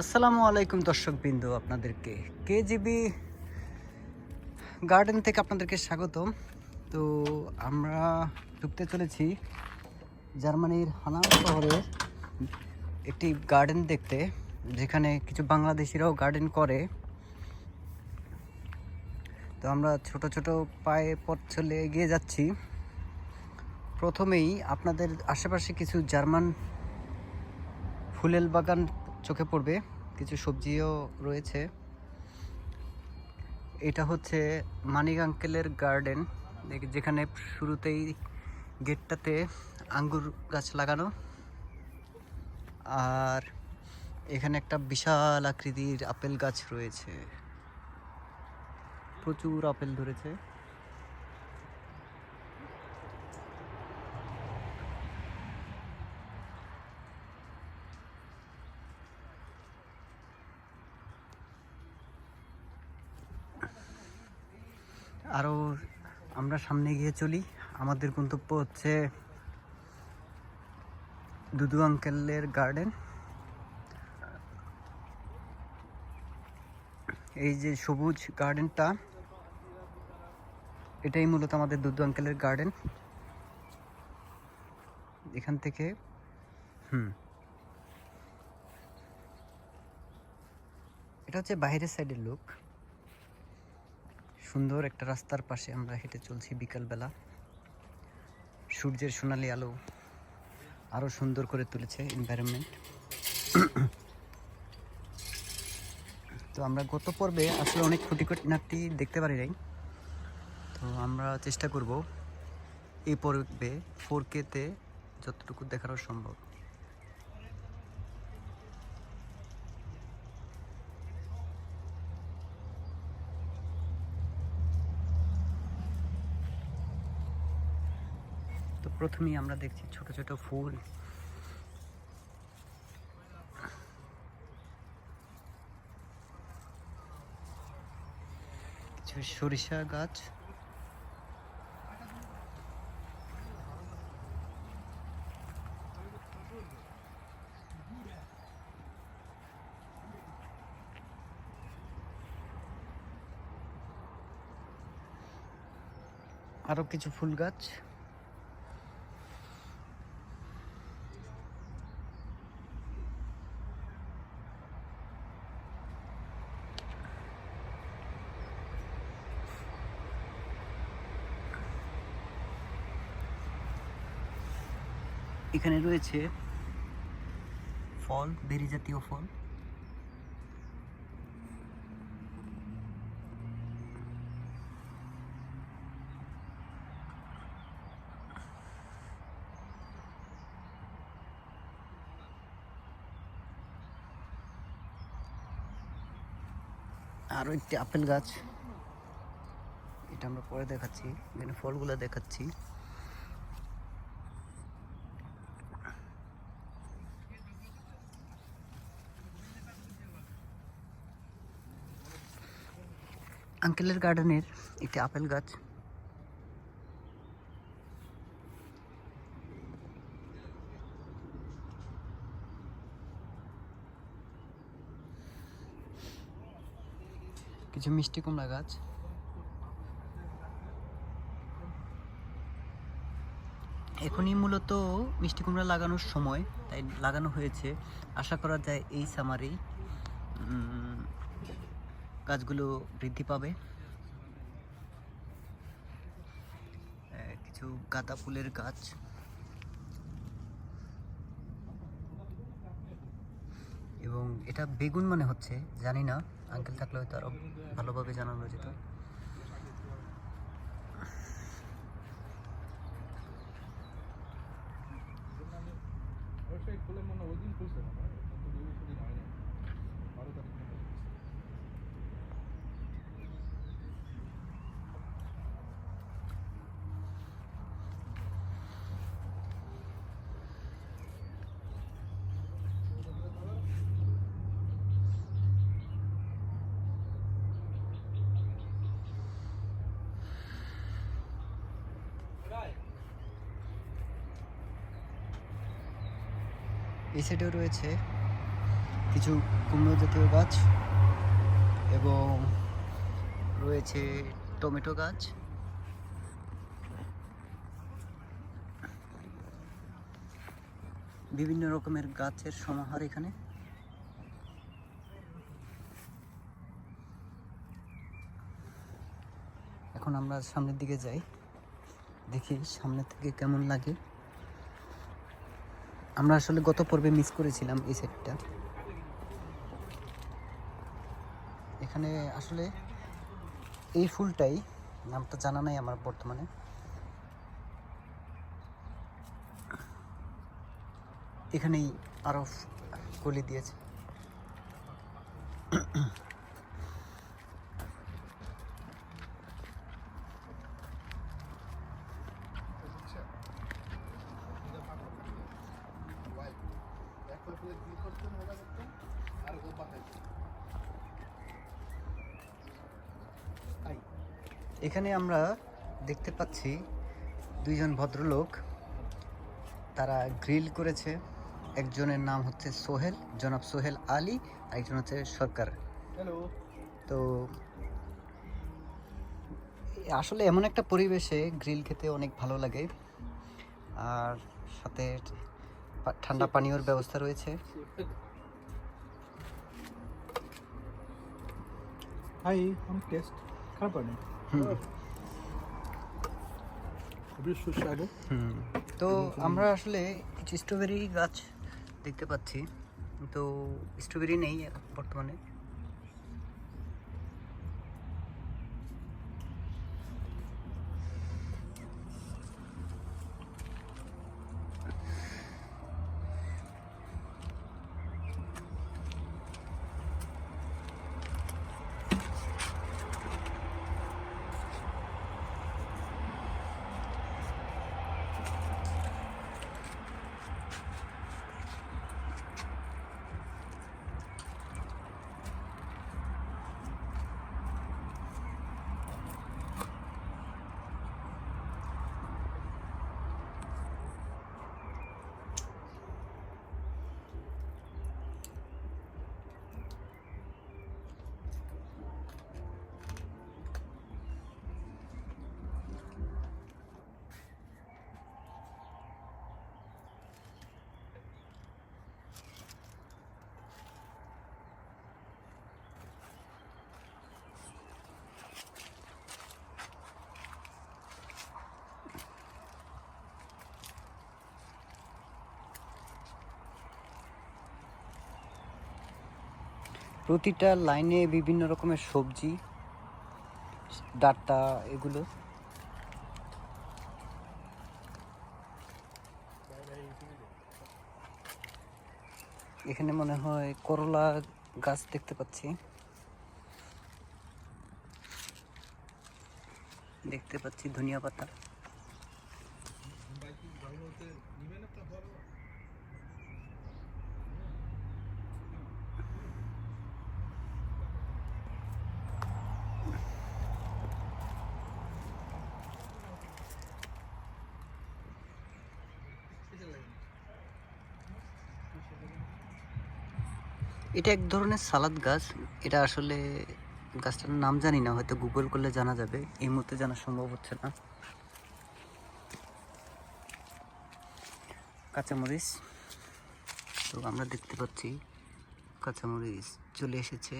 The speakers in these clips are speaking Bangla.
আসসালামু আলাইকুম দর্শক বিন্দু আপনাদেরকে। কেজিবি গার্ডেন থেকে আপনাদেরকে স্বাগতম। তো আমরা ঢুকতে চলেছি জার্মানির হানাম শহরে একটি গার্ডেন দেখতে, যেখানে কিছু বাংলাদেশিরাও গার্ডেন করে। তো আমরা ছোট ছোট পায়ে পথ চলে এগিয়ে যাচ্ছি। প্রথমেই আপনাদের আশেপাশে কিছু জার্মান ফুলেল বাগান চোখে পড়বে, কিছু সবজিও রয়েছে। এটা হচ্ছে মানিক আঙ্কেলের গার্ডেন যেখানে শুরুতেই গেটটাতে আঙ্গুর গাছ লাগানো। আর এখানে একটা বিশাল আকৃতির আপেল গাছ রয়েছে। প্রচুর আপেল ধরেছে। আরও আমরা সামনে গিয়ে চলি। আমাদের গন্তব্য হচ্ছে দুদু আঙ্কেলের গার্ডেন এই যে সবুজ গার্ডেনটা এটাই মূলত আমাদের দুদু আঙ্কেলের গার্ডেন এখান থেকে, হুম। এটা হচ্ছে বাইরের সাইডের লোক। সুন্দর একটা রাস্তার পাশে আমরা হেঁটে চলছি বিকালবেলা। সূর্যের সোনালি আলো আরও সুন্দর করে তুলেছে এনভায়রনমেন্ট তো আমরা গত পর্বে আসলে অনেক খুঁটিনাটি দেখতে পারি নাই। তো আমরা চেষ্টা করব এই পর্বে ফোর কেতে যতটুকু দেখানো সম্ভব। প্রথমেই আমরা দেখছি ছোট ছোট ফুল। কিছু সরিষা গাছ। আরও কিছু ফুল গাছ। এখানে রয়েছে ফল, বেরি জাতীয় ফল। আরও একটি আপেল গাছ। এটা আমরা পরে দেখাচ্ছি, এখানে ফলগুলো দেখাচ্ছি। আঙ্কেলের গার্ডেনের একটি আপেল গাছ। কিছু মিষ্টি কুমড়া গাছ। এখনই মূলত মিষ্টি কুমড়া লাগানোর সময়, তাই লাগানো হয়েছে। আশা করা যায় এই সামারেই। গাছগুলো বৃদ্ধি পাবে। কিছু গাঁদা ফুলের গাছ। এবং এটা বেগুন মানে হচ্ছে, জানি না। আঙ্কেল থাকলে হয়তো আরও ভালোভাবে জানানো যেত। ওই দিন খুলছে না কিন্তু দুই বছর দিন হয়নি বারো তারিখ মতো খুলছে। এই সাইডেও রয়েছে। কিছু কুমড়ো জাতীয় গাছ এবং রয়েছে টমেটো গাছ। বিভিন্ন রকমের গাছের সমাহার এখানে। এখন আমরা সামনের দিকে যাই। দেখি সামনে থেকে কেমন লাগে। আমরা আসলে গত পর্বে মিস করেছিলাম এই সেটটা এখানে আসলে এই ফুলটাই, নামটা জানা নাই আমার বর্তমানে। এখানেই আরও কলি দিয়েছে। এখানে আমরা দেখতে পাচ্ছি দুইজন ভদ্রলোক। তারা গ্রিল করেছে। একজনের নাম হচ্ছে সোহেল জনাব সোহেল আলী আর একজন হচ্ছে সরকার। হ্যালো তো আসলে এমন একটা পরিবেশে গ্রিল খেতে অনেক ভালো লাগে। আর সাথে ঠান্ডা পানীয়র ব্যবস্থা রয়েছে। হাই অনেক টেস্ট খারাপ হয়নি হুম। খুবই সুস্বাদু হুম। তো আমরা আসলে কিছু স্ট্রবেরি গাছ দেখতে পাচ্ছি তো স্ট্রবেরি নেই বর্তমানে প্রতিটা লাইনে বিভিন্ন রকমের সবজি, ডাটা, এগুলো। এখানে মনে হয় করলা গাছ দেখতে পাচ্ছি। দেখতে পাচ্ছি ধনিয়া পাতা। এটা এক ধরনের সালাদ গাছ। এটা আসলে গাছটার নাম জানি না, হয়তো গুগল করলে জানা যাবে। এই মুহূর্তে জানা সম্ভব হচ্ছে না। কাঁচামরিচ। তো আমরা দেখতে পাচ্ছি কাঁচামরিচ চলে এসেছে।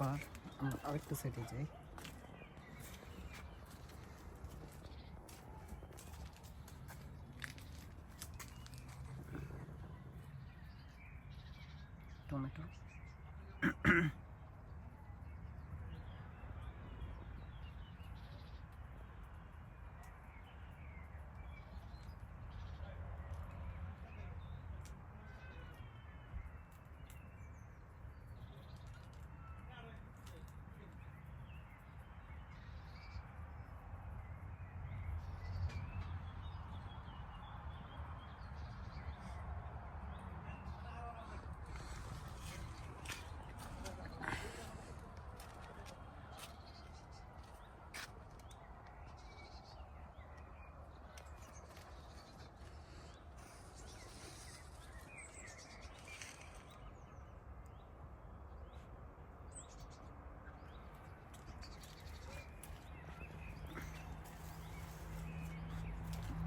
এবার আমরা আরেকটা সাইডে যাই।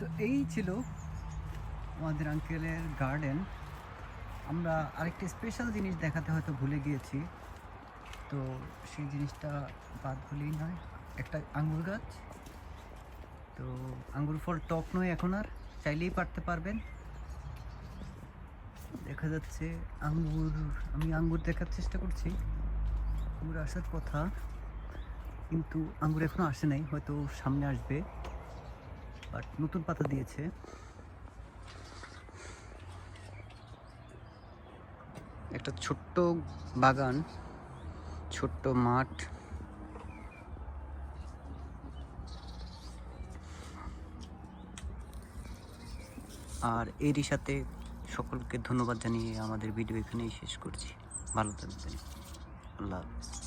তো এই ছিল আমাদের আঙ্কেলের গার্ডেন আমরা আরেকটি স্পেশাল জিনিস দেখাতে হয়তো ভুলে গিয়েছি। তো সেই জিনিসটা বাদ ভুলেই নয়। একটা আঙ্গুর গাছ। তো আঙ্গুর ফল টক নয় এখন আর, চাইলেই পারতে পারবেন। দেখা যাচ্ছে আঙ্গুর, আমি আঙ্গুর দেখার চেষ্টা করছি। আঙ্গুর আসার কথা, কিন্তু আঙ্গুর এখনও আসে নাই, হয়তো সামনে আসবে। বাট নতুন পাতা দিয়েছে। একটা ছোট্ট বাগান, ছোট্ট মাঠ। আর এরই সাথে সকলকে ধন্যবাদ জানিয়ে আমাদের ভিডিও এখানেই শেষ করছি। ভালো থাকবেন। আল্লাহ হাফেজ।